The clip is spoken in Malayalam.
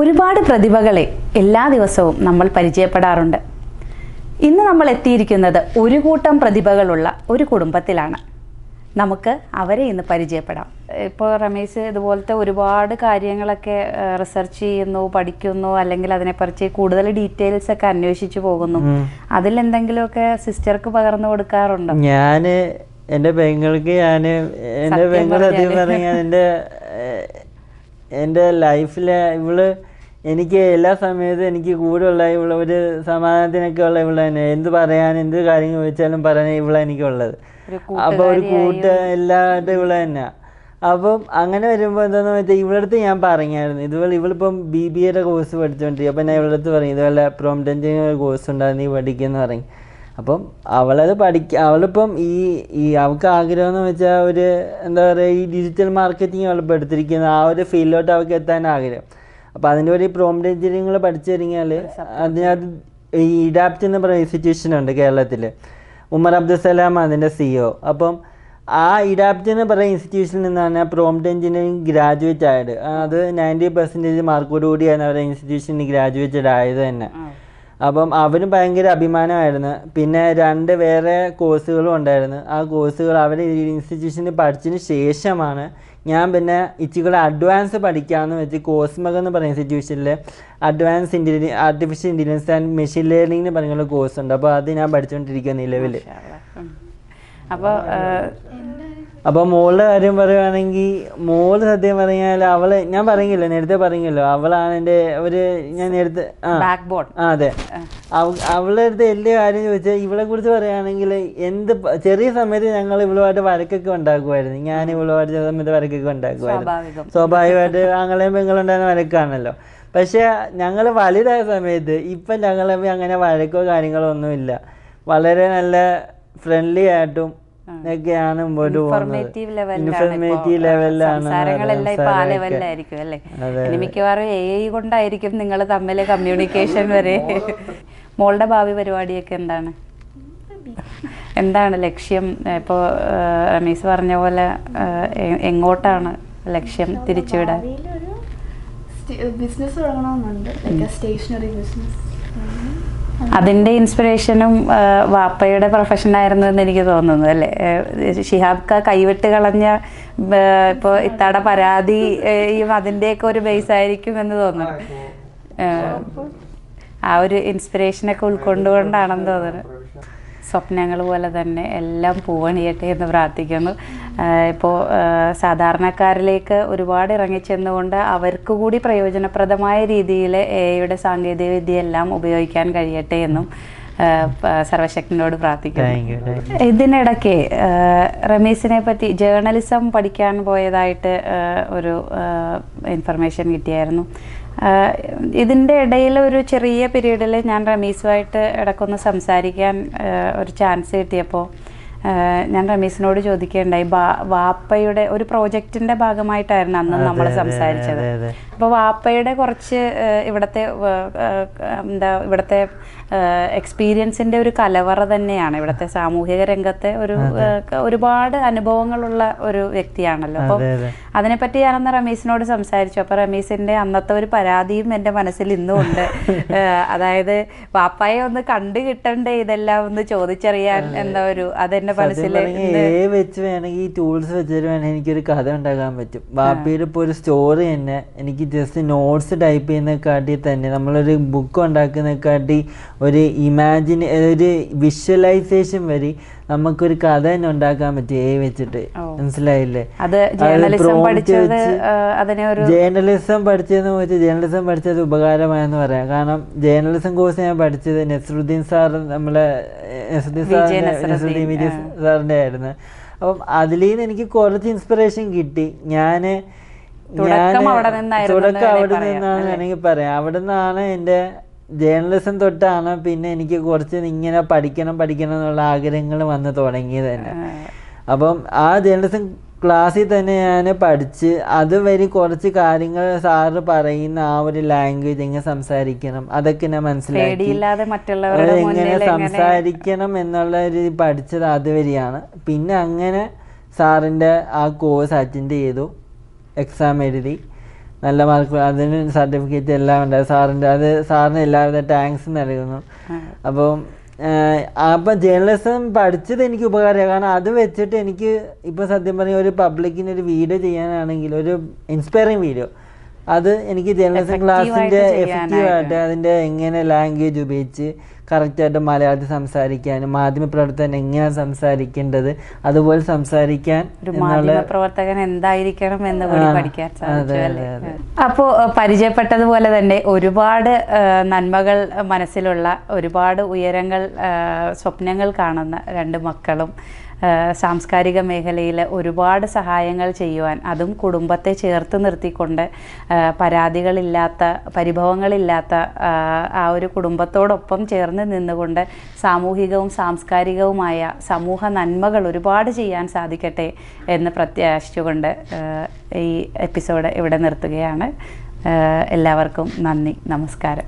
ഒരുപാട് പ്രതിഭകളെ എല്ലാ ദിവസവും നമ്മൾ പരിചയപ്പെടാറുണ്ട്. ഇന്ന് നമ്മൾ എത്തിയിരിക്കുന്നത് ഒരു കൂട്ടം പ്രതിഭകളുള്ള ഒരു കുടുംബത്തിലാണ്. നമുക്ക് അവരെ ഇന്ന് പരിചയപ്പെടാം. ഇപ്പോൾ രമേശ് ഇതുപോലത്തെ ഒരുപാട് കാര്യങ്ങളൊക്കെ റിസർച്ച് ചെയ്യുന്നു പഠിക്കുന്നു അല്ലെങ്കിൽ അതിനെക്കുറിച്ച് കൂടുതൽ ഡീറ്റെയിൽസ് ഒക്കെ അന്വേഷിച്ചു പോകുന്നു. അതിൽ എന്തെങ്കിലുമൊക്കെ സിസ്റ്റർക്ക് പകർന്നു കൊടുക്കാറുണ്ടോ? ഞാൻ എന്റെ പെങ്ങൾക്ക് ഞാൻ എന്റെ പെങ്ങൾ അധികം പറഞ്ഞാൽ എന്റെ എന്റെ ലൈഫിലെ ഇവൾ എനിക്ക് എല്ലാ സമയത്തും എനിക്ക് കൂടെ കൂടെയുള്ള ഇവിടെ ഒരു സമാധാനത്തിനൊക്കെ ഉള്ള ഇവിടെ തന്നെ. എന്ത് പറയാൻ എന്ത് കാര്യങ്ങൾ ചോദിച്ചാലും പറയാൻ ഇവിടെ എനിക്കുള്ളത്. അപ്പോൾ ഒരു കൂട്ട എല്ലാവരുടെ ഇവിടെ തന്നെ. അപ്പം അങ്ങനെ വരുമ്പോൾ എന്താണെന്ന് വെച്ചാൽ ഇവളുടെ ഞാൻ പറഞ്ഞായിരുന്നു. ഇതുപോലെ ഇവളിപ്പം ബി ബി എയുടെ കോഴ്സ് പഠിച്ചുകൊണ്ടിരിക്കും അപ്പം ഞാൻ ഇവളുടെ അടുത്ത് പറഞ്ഞു ഇതുപോലെ പ്രോംപ്റ്റ് എഞ്ചിനീയർ കോഴ്സ് ഉണ്ടായിരുന്നു നീ പഠിക്കുമെന്ന് പറഞ്ഞു അപ്പം അവളത് പഠിക്ക അവളിപ്പം ഈ ഈ അവൾക്ക് ആഗ്രഹം എന്ന് വെച്ചാൽ ഒരു എന്താ പറയുക ഈ ഡിജിറ്റൽ മാർക്കറ്റിംഗ് അവളിപ്പോൾ എടുത്തിരിക്കുന്ന. ആ ഒരു ഫീൽഡിലോട്ട് അവൾക്ക് എത്താൻ ആഗ്രഹം. അപ്പോൾ അതിന്റെ ഒരു പ്രോംപ്റ്റ് എഞ്ചിനീയറിംഗ് പഠിച്ചു കഴിഞ്ഞാൽ അതിനകത്ത് ഈ ഇഡാപ്റ്റ് എന്ന് പറയുന്ന ഇൻസ്റ്റിറ്റ്യൂഷൻ ഉണ്ട് കേരളത്തിൽ ഉമർ അബ്ദുസലാം അതിന്റെ സിഇഒ അപ്പം ആ ഇഡാപ്റ്റ് എന്ന് പറയുന്ന ഇൻസ്റ്റിറ്റ്യൂഷനിൽ നിന്നാണ് പ്രോംപ്റ്റ് എഞ്ചിനീയറിംഗ് ഗ്രാജുവേറ്റ് ആയത്. അത് നയന്റി പെർസെന്റേജ് മാർക്കോട് കൂടിയാണ് അവരുടെ ഇൻസ്റ്റിറ്റ്യൂഷനിൽ ഗ്രാജുവേറ്റഡ് ആയത് തന്നെ. അപ്പം അവരും ഭയങ്കര അഭിമാനമായിരുന്നു. പിന്നെ രണ്ട് വേറെ കോഴ്സുകളും ഉണ്ടായിരുന്നു. ആ കോഴ്സുകൾ അവർ ഇൻസ്റ്റിറ്റ്യൂഷനിൽ പഠിച്ചതിന് ശേഷമാണ് ഞാൻ പിന്നെ ഇച്ചിക്കൂടെ അഡ്വാൻസ് പഠിക്കാമെന്ന് വെച്ച് കോസ്മക് എന്ന് പറയുന്ന ഇൻസ്റ്റിറ്റ്യൂഷനിൽ advance intelligence artificial intelligence and machine learning എന്ന് പറയുന്ന കോഴ്സ് ഉണ്ട്. അപ്പോൾ അത് ഞാൻ പഠിച്ചുകൊണ്ടിരിക്കുക നിലവിൽ അപ്പോൾ അപ്പോൾ മോളുടെ കാര്യം പറയുവാണെങ്കിൽ മോൾ സത്യം പറഞ്ഞാൽ അവൾ ഞാൻ പറഞ്ഞില്ലോ നേരത്തെ പറഞ്ഞല്ലോ അവളാണ് എന്റെ ഒരു ഞാൻ നേരത്തെ ആ. ബാക്ക് ബോൺ ആ അതെ. അവ- അവളുടെ അടുത്ത് എല്ലാ കാര്യം ചോദിച്ചാൽ ഇവളെ കുറിച്ച് പറയുകയാണെങ്കിൽ എന്ത് ചെറിയ സമയത്ത് ഞങ്ങൾ ഇവളുമായിട്ട് വരക്കൊക്കെ ഉണ്ടാക്കുമായിരുന്നു ഞാൻ ഇവളുമായിട്ട് ചെറിയ സമയത്ത് വരക്കൊക്കെ ഉണ്ടാക്കുമായിരുന്നു സ്വാഭാവികം. സ്വാഭാവികമായിട്ട് ആങ്ങളെയും പെങ്ങളുണ്ടായിരുന്ന വരക്കാണല്ലോ പക്ഷെ ഞങ്ങൾ വലുതായ സമയത്ത് ഇപ്പം ഞങ്ങളെ അങ്ങനെ വഴക്കോ കാര്യങ്ങളോ ഒന്നുമില്ല. വളരെ നല്ല ഫ്രണ്ട്ലി ആയിട്ടും മുമ്പോട്ട് പോകുന്നത്. ഇൻഫോർമേറ്റീവ് ലെവലിലാണ് ഇൻഫോർമേറ്റീവ് ലെവലിലാണ് സംസാരങ്ങളെല്ലാം ഇപ്പൊ ആ ലെവലിലായിരിക്കും അല്ലേ? ഇനി മിക്കവാറും എ ഐ കൊണ്ടായിരിക്കും നിങ്ങൾ തമ്മിൽ കമ്മ്യൂണിക്കേഷൻ വരെ. മോളുടെ ഭാവി പരിപാടിയൊക്കെ എന്താണ്? എന്താണ് ലക്ഷ്യം? ഇപ്പോൾ റമീസ് പറഞ്ഞ പോലെ എങ്ങോട്ടാണ് ലക്ഷ്യം തിരിച്ചുവിടാൻ? ബിസിനസ് തുടങ്ങണമെന്നുണ്ട്. സ്റ്റേഷനറി ബിസിനസ് അതിന്റെ ഇൻസ്പിറേഷനും വാപ്പയുടെ പ്രൊഫഷൻ ആയിരുന്നു എന്ന് എനിക്ക് തോന്നുന്നു അല്ലേ? ഷിഹാബ് ക കൈവിട്ട് കളഞ്ഞ ഇപ്പൊ ഇത്താടെ പരാതിയും അതിന്റെയൊക്കെ ഒരു ബേസ് ആയിരിക്കും എന്ന് തോന്നുന്നു. ആ ഒരു ഇൻസ്പിറേഷനൊക്കെ ഉൾക്കൊണ്ടുകൊണ്ടാണെന്ന് തോന്നുന്നു. സ്വപ്നങ്ങൾ പോലെ തന്നെ എല്ലാം പൂവണിയട്ടെ എന്ന് പ്രാർത്ഥിക്കുന്നു. ഇപ്പോൾ സാധാരണക്കാരിലേക്ക് ഒരുപാട് ഇറങ്ങിച്ചെന്നുകൊണ്ട് അവർക്ക് കൂടി പ്രയോജനപ്രദമായ രീതിയിൽ എയുടെ സാങ്കേതിക വിദ്യ എല്ലാം ഉപയോഗിക്കാൻ കഴിയട്ടെ എന്നും സർവശക്തിനോട് പ്രാർത്ഥിക്കുന്നു. ഇതിനിടയ്ക്ക് റമീസിനെ പറ്റി ജേർണലിസം പഠിക്കാൻ പോയതായിട്ട് ഒരു ഇൻഫർമേഷൻ കിട്ടിയായിരുന്നു. ഇതിന്റെ ഇടയിൽ ഒരു ചെറിയ പീരീഡിൽ ഞാൻ റമീസുമായിട്ട് ഇടയ്ക്കൊന്ന് സംസാരിക്കാൻ ഒരു ചാൻസ് കിട്ടിയപ്പോൾ ഞാൻ റമീസിനോട് ചോദിക്കുകയുണ്ടായി ബാ- വാപ്പയുടെ ഒരു പ്രോജക്റ്റിന്റെ ഭാഗമായിട്ടായിരുന്നു അന്ന് നമ്മൾ സംസാരിച്ചത്. അപ്പോൾ വാപ്പയുടെ കുറച്ച് ഇവിടുത്തെ എന്താ ഇവിടുത്തെ എക്സ്പീരിയൻസിന്റെ ഒരു കലവറ തന്നെയാണ്. ഇവിടുത്തെ സാമൂഹിക രംഗത്തെ ഒരു ഒരുപാട് അനുഭവങ്ങളുള്ള ഒരു വ്യക്തിയാണല്ലോ. അപ്പോൾ അതെ, അതെ. അതിനെപ്പറ്റി ഞാനന്ന് റമീസിനോട് സംസാരിച്ചു. അപ്പോൾ റമീസിന്റെ അന്നത്തെ ഒരു പരാതിയും എന്റെ മനസ്സിൽ ഇന്നും ഉണ്ട്. അതായത് വാപ്പായെ ഒന്ന് കണ്ടു കിട്ടണ്ടേ ഇതെല്ലാം ഒന്ന് ചോദിച്ചറിയാൻ എന്ന ഒരു അതെന്റെ മനസ്സിൽ വെച്ച് വേണമെങ്കിൽ ഈ ടൂൾസ് വെച്ചിട്ട് വേണമെങ്കിൽ എനിക്കൊരു കഥ ഉണ്ടാക്കാൻ പറ്റും. ബാപ്പിയുടെ ഇപ്പോൾ ഒരു സ്റ്റോറി തന്നെ എനിക്ക് ജസ്റ്റ് നോട്ട്സ് ടൈപ്പ് ചെയ്യുന്നതിനെക്കാട്ടി തന്നെ നമ്മളൊരു ബുക്ക് ഉണ്ടാക്കുന്നതിനെക്കാട്ടി ഒരു ഇമാജിൻ ഒരു വിഷ്വലൈസേഷൻ വഴി നമുക്കൊരു കഥ തന്നെ ഉണ്ടാക്കാൻ പറ്റും ഏ വെച്ചിട്ട്. മനസ്സിലായില്ലേ? ജേർണലിസം പഠിച്ചതെന്ന് വെച്ചാൽ ജേർണലിസം പഠിച്ചത് ഉപകാരമായെന്ന് പറയാം. കാരണം ജേർണലിസം കോഴ്സ് ഞാൻ പഠിച്ചത് നസറുദ്ദീൻ സാർ നമ്മളെ നസറുദ്ദീൻ സാറിന്റെ നസറുദ്ദീൻ, വിജയ് സാറിന്റെ ആയിരുന്നു. അപ്പം അതിൽ നിന്ന് എനിക്ക് കുറച്ച് ഇൻസ്പിറേഷൻ കിട്ടി. അവിടെ നിന്നായിരുന്നു തുടക്കം അവിടെ നിന്നാണ്? വേണമെങ്കിൽ പറയാം. അവിടെ നിന്നാണ് എന്റെ ജേർണലിസം തൊട്ടാണ് പിന്നെ എനിക്ക് കുറച്ച് ഇങ്ങനെ പഠിക്കണം പഠിക്കണം എന്നുള്ള ആഗ്രഹങ്ങൾ വന്ന് തുടങ്ങിയത് തന്നെ. അപ്പം ആ ജേർണലിസം ക്ലാസ്സിൽ തന്നെ ഞാൻ പഠിച്ച് അതുവരെ കുറച്ച് കാര്യങ്ങൾ സാറ് പറയുന്ന ആ ഒരു ലാംഗ്വേജ് എങ്ങനെ സംസാരിക്കണം അതൊക്കെ ഞാൻ മനസ്സിലാക്കി. എങ്ങനെ സംസാരിക്കണം എന്നുള്ള ഒരു പഠിച്ചത് അതുവരെയാണ്. പിന്നെ അങ്ങനെ സാറിന്റെ ആ കോഴ്സ് അറ്റൻഡ് ചെയ്തു എക്സാം എഴുതി. നല്ല മാർക്ക് അതിന് സർട്ടിഫിക്കറ്റ് എല്ലാം ഉണ്ട്. സാറിന്റെ അത് സാറിന് എല്ലാവിധ താങ്ക്സ് നൽകുന്നു. അപ്പം ഏഹ്, അപ്പം ജേർണലിസം പഠിച്ചത് എനിക്ക് ഉപകാരമായി കാരണം അത് വെച്ചിട്ട് എനിക്ക് ഇപ്പോൾ സത്യം പറഞ്ഞാൽ ഒരു പബ്ലിക്കിന് ഒരു വീഡിയോ ചെയ്യാനാണെങ്കിൽ ഒരു ഇൻസ്പയറിങ് വീഡിയോ അത് എനിക്ക് ജേർണലിസം ക്ലാസ്സിന്റെ ആയിട്ട് എഫക്റ്റീവ് ആയിട്ട് അതിന്റെ എങ്ങനെ ലാംഗ്വേജ് ഉപയോഗിച്ച് കറക്റ്റായിട്ട് മലയാളത്തിൽ സംസാരിക്കാനും മാധ്യമപ്രവർത്തകൻ എങ്ങനെ സംസാരിക്കേണ്ടത് അതുപോലെ സംസാരിക്കാൻ പ്രവർത്തകൻ എന്തായിരിക്കണം എന്ന് കൂടി പഠിക്കാൻ അപ്പോൾ പരിചയപ്പെട്ടതുപോലെ തന്നെ ഒരുപാട് നന്മകൾ മനസ്സിലുള്ള ഒരുപാട് ഉയരങ്ങൾ സ്വപ്നങ്ങൾ കാണുന്ന രണ്ട് മക്കളും സാംസ്കാരിക മേഖലയിൽ ഒരുപാട് സഹായങ്ങൾ ചെയ്യുവാൻ അതും കുടുംബത്തെ ചേർത്ത് നിർത്തിക്കൊണ്ട് പരാതികളില്ലാത്ത പരിഭവങ്ങളില്ലാത്ത ആ, ഒരു കുടുംബത്തോടൊപ്പം ചേർന്ന് നിന്നുകൊണ്ട് സാമൂഹികവും സാംസ്കാരികവുമായ സമൂഹ നന്മകൾ ഒരുപാട് ചെയ്യാൻ സാധിക്കട്ടെ എന്ന് പ്രത്യാശിച്ചുകൊണ്ട് ഈ എപ്പിസോഡ് ഇവിടെ നിർത്തുകയാണ്. എല്ലാവർക്കും നന്ദി നമസ്കാരം.